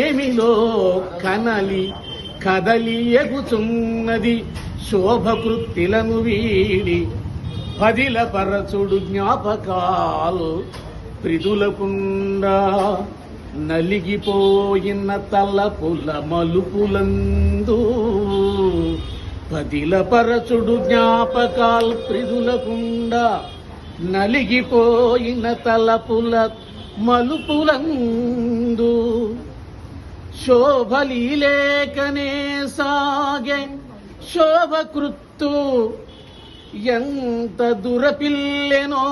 నేమిలో కనలి కదలి ఎగుచున్నది శోభకృత్తిలను వీడి పదిల పరచుడు జ్ఞాపకాలు ప్రిదులకుండా నలిగిపోయిన తలపుల మలుపులందు పదిల పరచుడు జ్ఞాపకాలు ప్రిదులకుండా నలిగిపోయిన తలపుల మలుపులందు శోభలీలేకనే సాగే శోభకృత్తు. ఎంత దురపిల్లెనో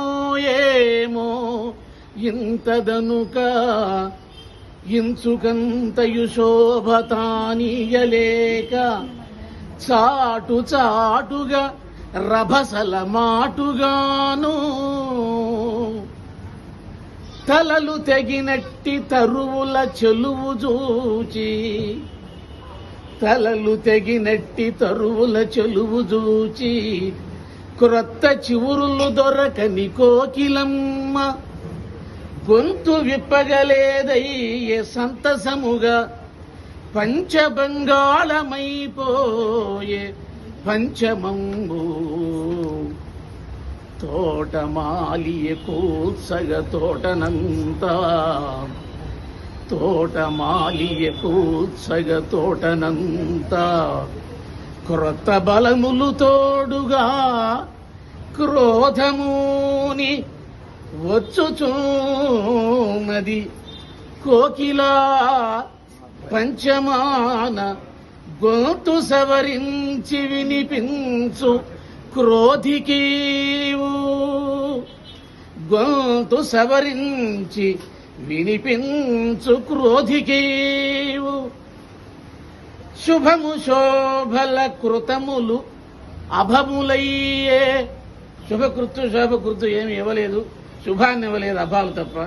ఏమో ఇంతదనుక ఇంచుకంతయు శోభతానీయలేక చాటు చాటుగా రభసల మాటుగాను తలలు తెగినట్టి తరువుల చెలువు చూచి. తలలు తెగినట్టి తరువుల చెలువు చూచి. క్రొత్త చివురులు దొరకని కోకిలమ్మ. గొంతు విప్పగలేదయ్యే సంతసముగా. పంచబంగాళమైపోయే పంచమంబు. తోటమాలియ కూత్సగ తోటనంతా. తోటమాలియ కూత్సగ తోటనంతా. క్రొత్త బలములు తోడుగా క్రోధముని వచ్చుచూనది కోకిలా పంచమాన గొంతు సవరించి వినిపించు. క్రోధికీవు గొంతు సవరించి వినిపించు క్రోధికీవు శుభము శోభల కృతములు అభములయ్యే. శుభకృత్తు శోభకృత్తు ఏమి ఇవ్వలేదు. శుభాన్ని ఇవ్వలేదు అభాలు తప్ప.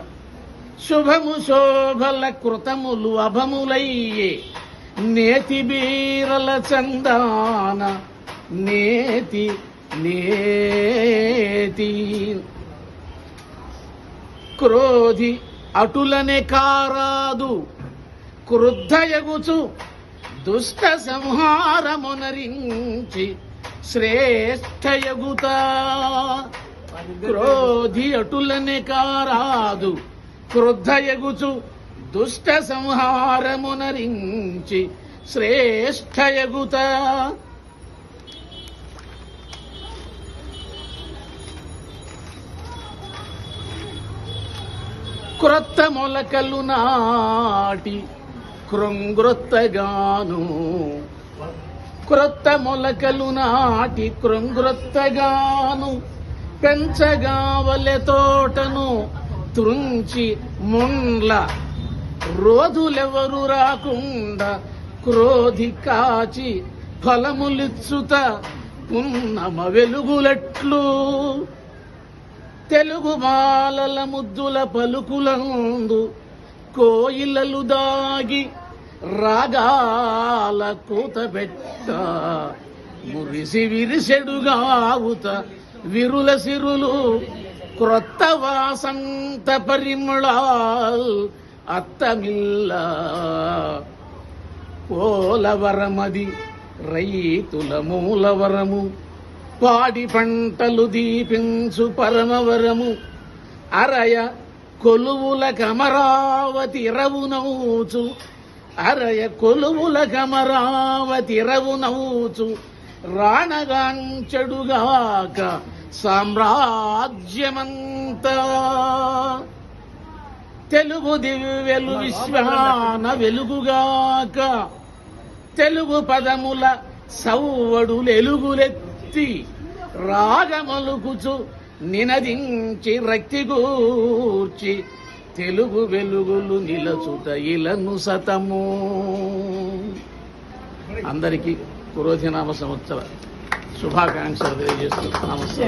శుభము శోభల కృతములు అభములయ్యే. నేతి బీరల చందాన నేతి నేతి. క్రోధి అటులనే కారాదు క్రుద్ధయగుచు దుష్ట సంహారమునరించి శ్రేష్టయగుత క్రోధి అటులనే కారాదు క్రుద్ధయగుచు దుష్ట సంహారమునరించి శ్రేష్టయగుత క్రొత్త మొలకలు నాటి కృంగ్రొత్తగాను క్రొత్త మొలకలు నాటి కృంగ్రొత్తగాను పెంచగావలె తోటను త్రుంచి ముండ్ల రోజులెవరు రాకుండా క్రోధి కాచి ఫలములిచ్చుత పున్నమ వెలుగులట్లు. తెలుగు బాలల ముద్దుల పలుకులందు కోయిలలు దాగి రాగాల కూతబెట్ట మురిసి విరిసెడుగావుత విరుల సిరులు క్రొత్త వాసంత పరిమళాల్ అత్తమిల్ల పోలవరమది రైతుల మూలవరము పాడి పంటలు దీపించు పరమవరము. అరయ కొలువుల కమరావతి రవునవుచు అరయ కొలువుల కమరావతి రవునవుచు రాణగాంచడుగాక సామ్రాజ్యమంతా. తెలుగు దివ్యలు విశ్వాన వెలుగుగాక. తెలుగు పదముల సౌవడులెలుగులెత్తి రాగమలుకుచు నినదించి రక్తిగూర్చి తెలుగు వెలుగులు నిలచుట ఇలను సతము. అందరికీ పురోధినామ సంవత్సర శుభాకాంక్షలు తెలియజేస్తూ నమస్తే